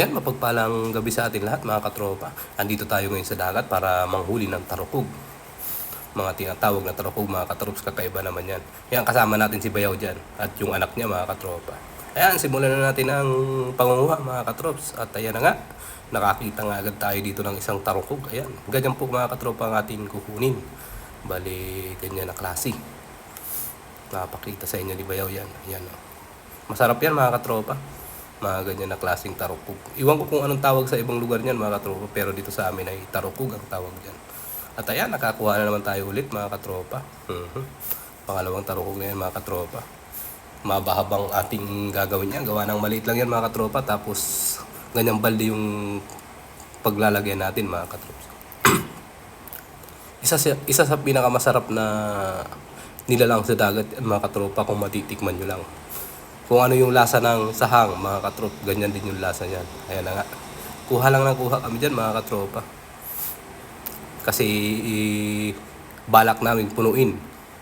Ayan, mapagpalang gabi sa atin lahat mga katropa. Andito tayo ngayon sa dagat para manghuli ng tarukog. Mga tinatawag na tarukog mga katrops, kakaiba naman yan. Yan, kasama natin si Bayaw dyan at yung anak niya mga katropa. Ayan, simulan na natin ang pangunguha mga katrops. At ayan na nga, nakakita nga agad tayo dito ng isang tarukog. Ayan, ganyan po mga katropa ang ating kukunin. Bali, ganyan na klase. Napakita sa inyo ni Bayaw yan. Ayan, oh. Masarap yan mga katropa mga ganyan na klaseng tarukog. Iwan ko kung anong tawag sa ibang lugar niyan mga katropa, pero dito sa amin ay tarukog ang tawag diyan. At ayan, nakakuha na naman tayo ulit mga katropa. Mhm. Pangalawang tarukog na yan mga katropa. Mabahabang ating gagawin yan. Gawa ng maliit lang yan mga katropa. Tapos ganyang balde yung paglalagyan natin mga katropa. isa, sa, isa sa pinakamasarap na nilalang sa dagat mga katropa kung matitikman nyo lang kung ano yung lasa ng sahang, mga katrop, ganyan din yung lasa niyan. Ayan na nga. Kuha lang ng kuha kami dyan, mga katropa. Kasi i- balak namin punuin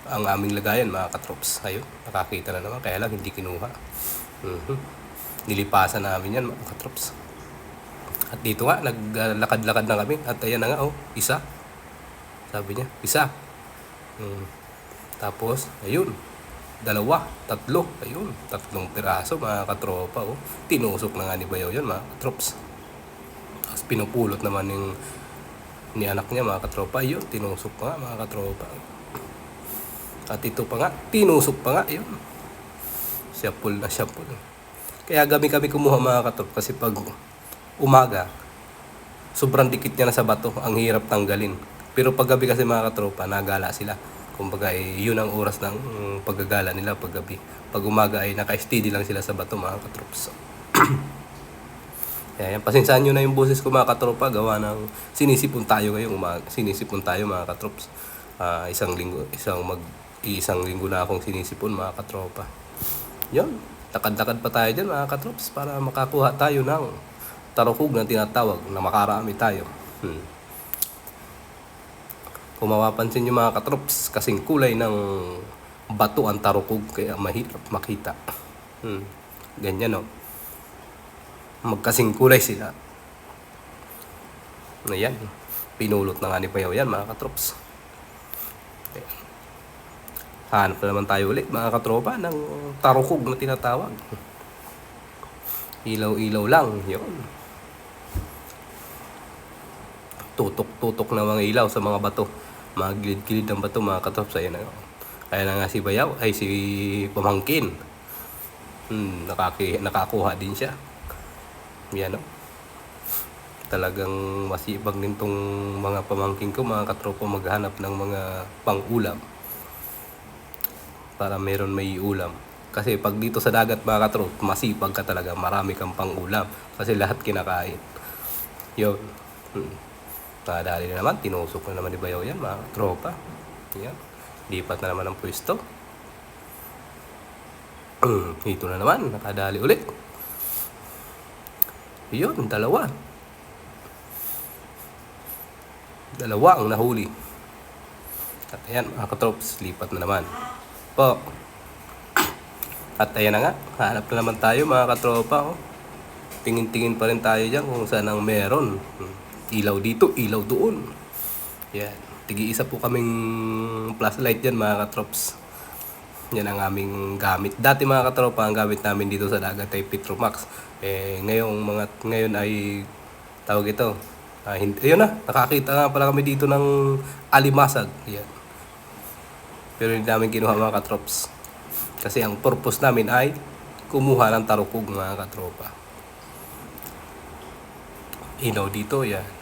ang aming lagayan, mga katrops. Ayun, nakakita na naman, kaya lang hindi kinuha. Mhm. Nilipasan namin yan, mga katrops. At dito nga, naglakad-lakad na kami. At ayan na nga, oh, isa. Sabi niya, isa. Mm. Tapos, ayun, dalawa, tatlo, ayun, tatlong piraso mga katropa, oh. Tinusok na nga ni Bayaw yun mga katrops. Tapos pinupulot naman yung ni anak niya mga katropa, ayun, tinusok nga mga katropa. At ito pa nga, tinusok pa nga, ayun. Siyapul na siyapul. Kaya gabi kami kumuha mga katrop kasi pag umaga, sobrang dikit niya na sa bato, ang hirap tanggalin. Pero pag gabi kasi mga katropa, nagala sila. Kumbaga, eh, yun ang oras ng mm, paggagala nila pag gabi. Pag umaga ay naka-steady lang sila sa bato mga katrops. Kaya yan, pasensyahan nyo na yung boses ko mga katropa. Gawa ng sinisipon tayo ngayong umaga. Sinisipon tayo mga katrops. Ah, isang linggo, isang mag, isang linggo na akong sinisipon mga katropa. Yun, lakad-lakad pa tayo dyan mga katrops para makakuha tayo ng tarukog na tinatawag na makarami tayo. Hmm. Kung mapapansin nyo mga katrops, kasing kulay ng bato ang tarukog kaya mahirap makita. Hmm. Ganyan no. Magkasing kulay sila. Ayan. Pinulot na nga ni Payaw yan mga katrops. Ayan. Hanap na naman tayo ulit mga katropa ng tarukog na tinatawag. Ilaw-ilaw lang. Yun. Tutok-tutok na mga ilaw sa mga bato. Mga gilid-gilid ng bato mga katrops. Ayan na. Kaya na nga si Bayaw ay si Pamangkin. Hmm, nakaki, nakakuha din siya. Yan o. Talagang masibag din tong mga pamangkin ko, mga katropa maghanap ng mga pang-ulam. Para meron may ulam. Kasi pag dito sa dagat mga katrop, masipag ka talaga, marami kang pang-ulam. Kasi lahat kinakain. Yun. Hmm. Nakadali na naman, tinusok na naman ni Bayaw yan, mga tropa. Yan. Lipat na naman ang pwesto. Ito na naman, nakadali ulit. Yun, dalawa. Dalawa ang nahuli. At ayan, mga katrops, lipat na naman. Po. At ayan na nga, hanap na naman tayo mga katropa. Oh. Tingin-tingin pa rin tayo dyan kung saan ang meron. Hmm. Ilaw dito, ilaw doon. Yan. Tigi-isa po kaming flashlight dyan mga katrops. Yan ang aming gamit. Dati mga katropa, ang gamit namin dito sa dagat ay Petromax. Eh, ngayong mga, ngayon ay tawag ito. Ah, hindi, ayun na, nakakita nga pala kami dito ng alimasag. Yan. Pero hindi namin kinuha mga katrops. Kasi ang purpose namin ay kumuha ng tarukog mga katropa. Ilaw dito, yan.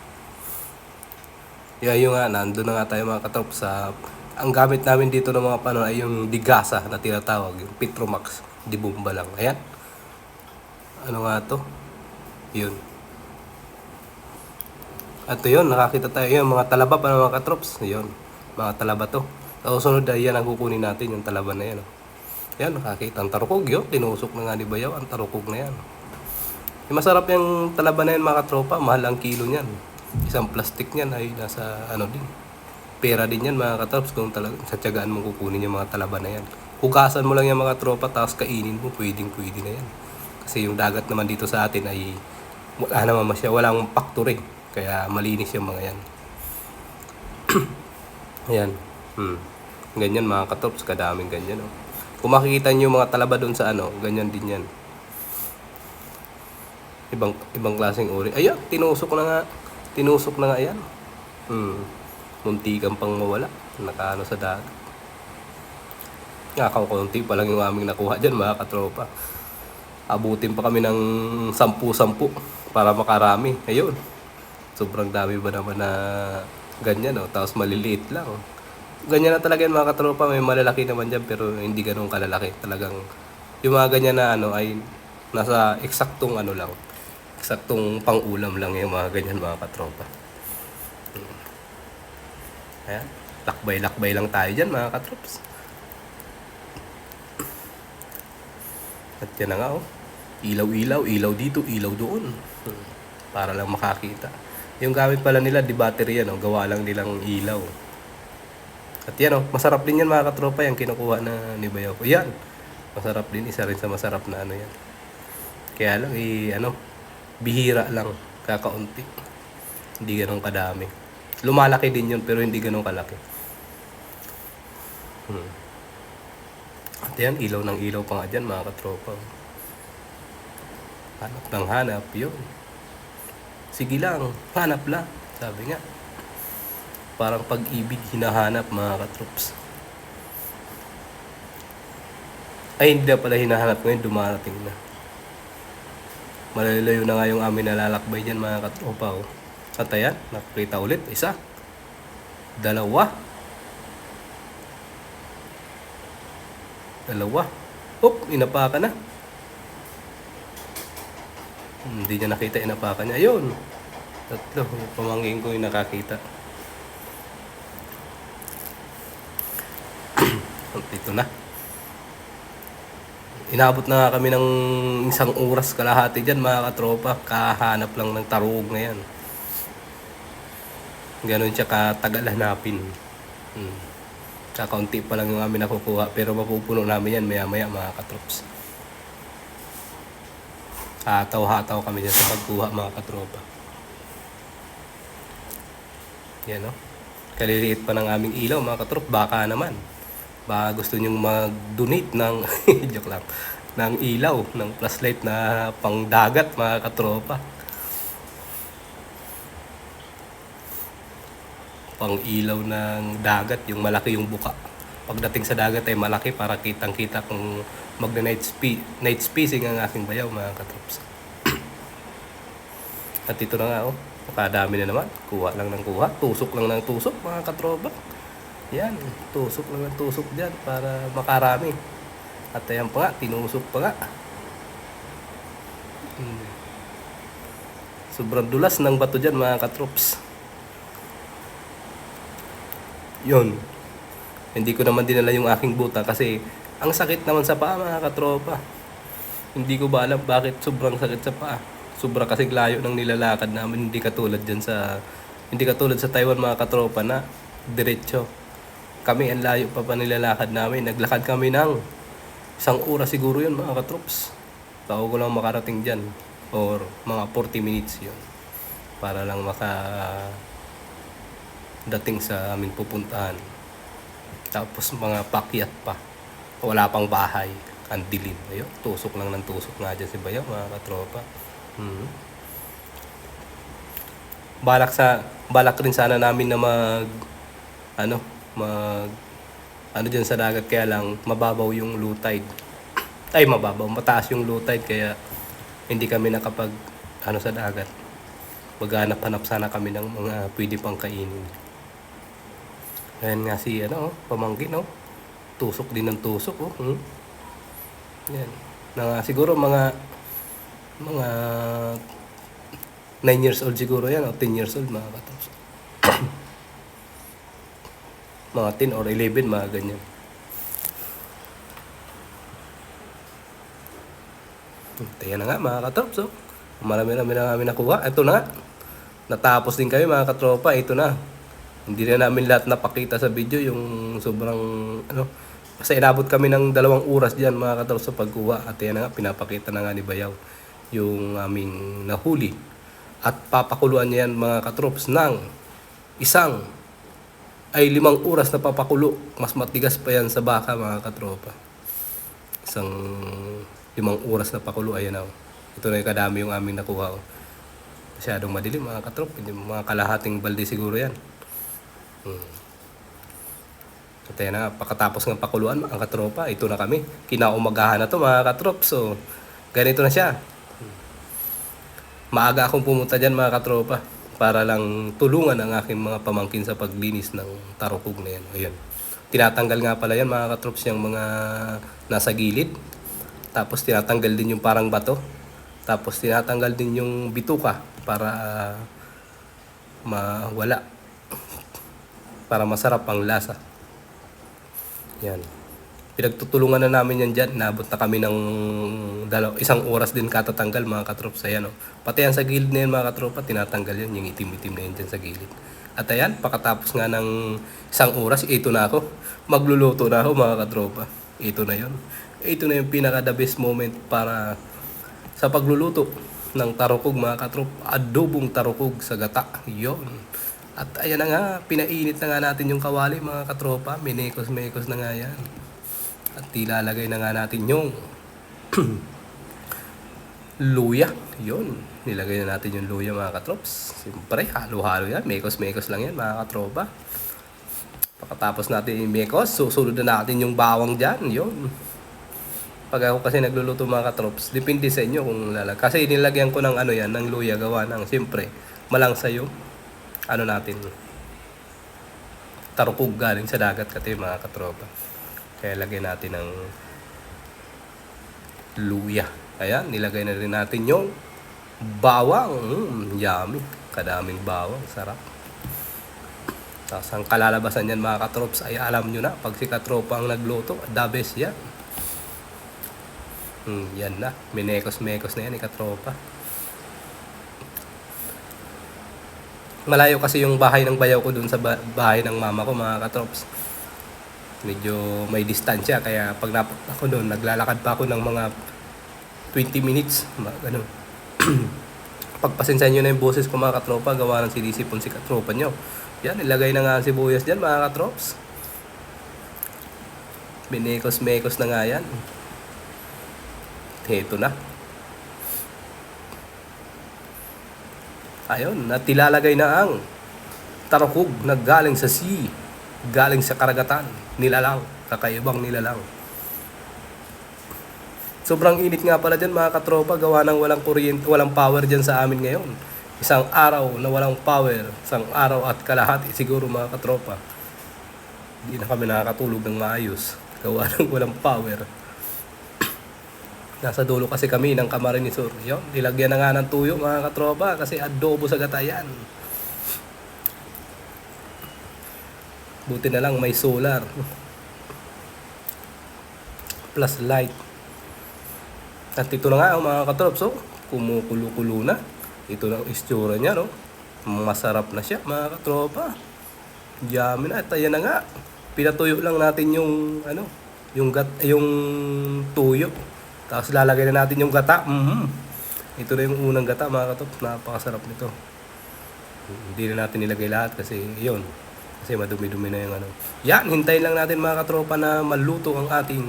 Yeah, yung nga, nandun na nga tayo mga katrop sa... Ang gamit namin dito ng mga panon ay yung digasa na tinatawag, yung Petromax, di bomba lang. Ayan. Ano nga to? Yun. At yun, nakakita tayo yun, mga talaba pa ng mga katrops. Yun, mga talaba to. Sa susunod ay yan ang kukunin natin, yung talaba na yan. Oh. Yan, nakakita ang tarukog yun. Tinusok na nga ni Bayaw, ang tarukog na yan. Masarap yung talaba na yan mga katropa, mahal ang kilo niyan. Isang plastic niyan ay nasa ano din. Pera din yan mga katrops kung talagang sa tiyagaan mo kukunin yung mga talaba na yan. Hugasan mo lang yung mga tropa tapos kainin mo, pwedeng pwede na yan. Kasi yung dagat naman dito sa atin ay wala naman masya, walang factory. Kaya malinis yung mga yan. Ayan. Hmm. Ganyan mga katrops, kadaming ganyan. Oh. Kung makikita nyo mga talaba doon sa ano, ganyan din yan. Ibang ibang klaseng uri. Ayan, tinusok na nga. Tinusok na nga yan. Hmm. Muntikan pang mawala. Nakaano sa dagat. Nga, kaunti pa lang yung aming nakuha dyan mga katropa. Abutin pa kami ng sampu-sampu para makarami. Ayun. Sobrang dami ba naman na ganyan, no? Tapos maliliit lang. Ganyan na talaga yan mga katropa. May malalaki naman dyan pero hindi ganun kalalaki. Talagang yung mga ganyan na ano ay nasa eksaktong ano lang. Eksaktong pang-ulam lang yung mga ganyan mga katropa. Ayan. Lakbay-lakbay lang tayo dyan mga katrops. At yan na nga oh. Ilaw-ilaw, ilaw dito, ilaw doon. Para lang makakita. Yung gamit pala nila, di battery yan oh. Gawa lang nilang ilaw. At yan oh, masarap din yan mga katropa yung kinukuha na ni Bayaw. Yan. Masarap din, isa rin sa masarap na ano yan. Kaya lang, eh, ano, bihira lang, kakaunti. Hindi ganun kadami. Lumalaki din yun, pero hindi ganun kalaki. Hmm. At yan, ilaw ng ilaw pa nga dyan, mga katropa. Hanap ng hanap, yun. Sige lang, hanap lang. Sabi nga. Parang pag-ibig hinahanap, mga katrops. Ay, hindi na pala hinahanap ngayon, dumarating na. Malalayo na nga yung amin nalalakbay dyan, mga katropa. Oh. At ayan, nakakita ulit. Isa. Dalawa. Dalawa. Oop, inapa ka na. Hindi niya nakita inapa ka niya. Ayun. Tatlo. Yung pamangkin ko yung nakakita. Ito na. Inabot na nga kami ng isang oras kalahati dyan mga katropa. Kahanap lang ng tarug na yan. Ganon siya katagal hanapin. Hmm. Kakaunti pa lang yung amin nakukuha. Pero mapupuno namin yan maya maya mga katrops. Hataw-hataw kami dyan sa pagkuha mga katropa. Yan o. Kaliliit pa ng aming ilaw mga katrop. Baka naman. Baka gusto nyong mag-donate ng, joke lang, ng ilaw, ng flashlight na pang dagat mga katropa. Pang ilaw ng dagat, yung malaki yung buka. Pagdating sa dagat ay malaki para kitang-kita kung magna-night spe night spacing ang aking bayaw mga katrops. At ito na nga oh, nakadami na naman. Kuha lang ng kuha, tusok lang ng tusok mga katropa. Yan, tusok ng tusok dyan para makarami. At ayan pa nga, tinusok pa nga. Hmm. Sobrang dulas ng bato dyan mga katrops. Yun. Hindi ko naman dinala yung aking buta kasi ang sakit naman sa paa mga katropa. Hindi ko ba alam bakit sobrang sakit sa paa. Sobra kasi layo ng nilalakad namin. Hindi katulad dyan sa... Hindi katulad sa Taiwan mga katropa na diretso. Kami ang layo pa pa nilalakad namin. Naglakad kami ng isang oras siguro yun mga katrops. Tao ko lang makarating dyan. Or mga 40 minutes yun. Para lang maka dating sa aming pupuntahan. Tapos mga pakyat pa. Wala pang bahay. Ang dilim. Ayun, tusok lang ng tusok nga dyan si Bayaw, mga katropa. Hmm. Balak sa balak rin sana namin na mag ano, mag ano diyan sa dagat kaya lang mababaw yung low tide. Ay mababaw, mataas yung low tide kaya hindi kami nakapag ano sa dagat. Maghanap-hanap sana kami ng mga pwede pang kainin. Ayan nga si ano, oh, pamangkin oh. Tusok din ng tusok oh. Hmm. Yan. Na, siguro mga mga 9 years old siguro yan o 10 years old mga katos. Mga 10 or 11 mga ganyan. Kaya na nga mga katrops. Marami-rami na kami nakuha. Ito na. Natapos din kami mga katropa. Ito na. Hindi na namin lahat napakita sa video yung sobrang ano. Kasi inabot kami ng dalawang oras diyan mga katrops sa pagkuha. At yan na nga pinapakita na nga ni Bayaw yung aming nahuli. At papakuluan niya yan mga katrops ng isang ay limang oras na papakulo. Mas matigas pa yan sa baka mga katropa. Isang limang oras na pakulo. Ayan o. Ito na yung kadami yung aming nakuha. O. Masyadong madilim mga katrop. Hindi mga kalahating balde siguro yan. Hmm. At na nga, pagkatapos ng pakuluan mga katropa, ito na kami. Kinaumagahan na to mga katrop. So, ganito na siya. Maaga akong pumunta dyan mga katropa para lang tulungan ang aking mga pamangkin sa paglinis ng tarukog na yan. Ayan. Tinatanggal nga pala yan mga katrops yung mga nasa gilid. Tapos tinatanggal din yung parang bato. Tapos tinatanggal din yung bituka para ah, mawala. Para masarap ang lasa. Yan. Pinagtutulungan na namin yan dyan. Naabot na kami ng dalaw, isang oras din katatanggal mga katrops. Ayan o. Pati yan sa gilid na yan mga katropa, tinatanggal yan. Yung itim-itim na yan dyan sa gilid. At ayan, pakatapos nga ng isang oras, ito na ako. Magluluto na ako mga katropa. Ito na yon. Ito na yung pinaka the best moment para sa pagluluto ng tarukog mga katrop. Adobong tarukog sa gata. Yon. At ayan na nga, pinainit na nga natin yung kawali mga katropa. Minekos-mekos na nga yan. At ilalagay na nga natin yung luya. Yun. Nilagay na natin yung luya mga katrops. Siyempre, halo-halo yan. Mekos-mekos lang yan mga katropa. Pagkatapos natin yung mekos, susunod na natin yung bawang dyan. Yun. Pag ako kasi nagluluto mga katrops, depende sa inyo kung lalag. Kasi nilagyan ko ng ano yan, ng luya gawa ng, siyempre, malangsa yung ano natin, tarukog galing sa dagat kasi mga katropa. Kaya lagyan natin ng luya. Ayan, nilagay na rin natin yung bawang. Mm, yummy. Kadaming bawang. Sarap. Tapos ang kalalabasan yan mga katrops ay alam nyo na. Pag si katropa ang nagluto, the best yan. Hmm, yan na. Minekos-mekos na yan ni katropa. Malayo kasi yung bahay ng bayaw ko dun sa ba- bahay ng mama ko mga katrops. Medyo may distansya kaya pag napunta ako doon, naglalakad pa ako ng mga 20 minutes. Ganun. Pagpasensya nyo na yung boses ko mga katropa, gawa ng sinisipon si katropa nyo. Yan, ilagay na nga ang sibuyas dyan mga katrops. Binekos-mekos na nga yan. Heto na. Ayun, at ilalagay na ang tarukog na galing sa sea, galing sa karagatan, nilalang, kakaibang nilalang. Sobrang init nga pala dyan mga katropa, gawa ng walang kuryente, walang power dyan sa amin ngayon. Isang araw na walang power, isang araw at kalahati siguro mga katropa. Hindi na kami nakakatulog ng maayos, gawa ng walang power. Nasa dulo kasi kami ng Camarinesor. Yun, nilagyan na nga ng tuyo mga katropa kasi adobo sa gatayan. Buti na lang may solar. Plus light. At ito na nga ang mga katrops, oh. Kumukulo-kulo na. Ito na ang istura niya, no? Masarap na siya, mga katropa. Yummy na. At ayan na nga. Pinatuyo lang natin yung, ano, yung, gat, yung tuyo. Tapos lalagay na natin yung gata. Mhm. Ito na yung unang gata, mga katrops. Napakasarap nito. Hindi na natin nilagay lahat kasi yun. Kasi madumi-dumi na yung ano. Yan, hintayin lang natin mga katropa na maluto ang ating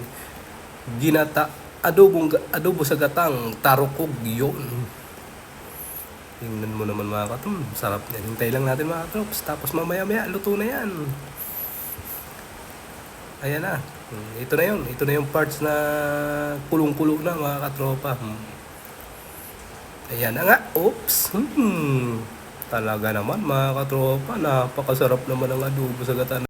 ginata adobong adobo sa gatang tarukog yun. Tingnan mo naman mga katrops. Sarap yan. Hintayin lang natin mga katrops. Tapos mamaya-maya, luto na yan. Ayan na. Hmm, Ito na yun. Ito na yung parts na kulong-kulo na mga katropa. Hmm. Ayan na nga. Oops. Hmm. Talaga naman mga katropa. Napakasarap naman ang adobo sa gata